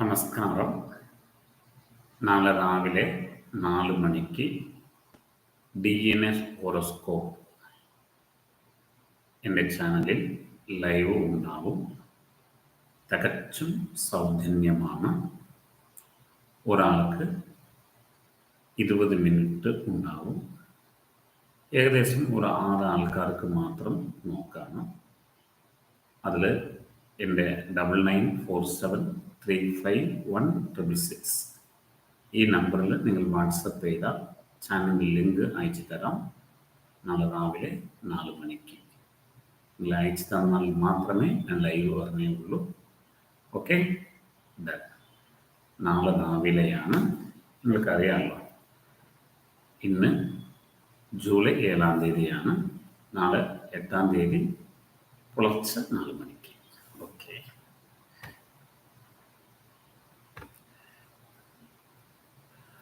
നമസ്കാരം. നാളെ രാവിലെ നാല് മണിക്ക് ഡി എൻ എസ് ഹോറോസ്കോപ്പ് എന്റെ ചാനലിൽ ലൈവ് ഉണ്ടാവും. തികച്ചും സൗജന്യമാണ്. ഒരാൾക്ക് ഇരുപത് മിനിറ്റ് ഉണ്ടാവും. ഏകദേശം ഒരു ആറ് ആൾക്കാർക്ക് മാത്രം നോക്കാണ്. അതിൽ എന്റെ double nine four seven three five one triple six ഈ നമ്പറിൽ നിങ്ങൾ വാട്സപ്പ് ചെയ്താൽ ചാനലിന്റെ ലിങ്ക് അയച്ചു തരാം. നാളെ രാവിലെ നാല് മണിക്ക്. നിങ്ങൾ അയച്ചു തന്നാൽ മാത്രമേ ഞാൻ ലൈവ് പറഞ്ഞുള്ളൂ ഓക്കെ നാളെ രാവിലെയാണ്. നിങ്ങൾക്കറിയാമല്ലോ ഇന്ന് ജൂലൈ ഏഴാം തീയതിയാണ്. നാളെ എട്ടാം തീയതി പുലർച്ചെ നാല് മണിക്ക്.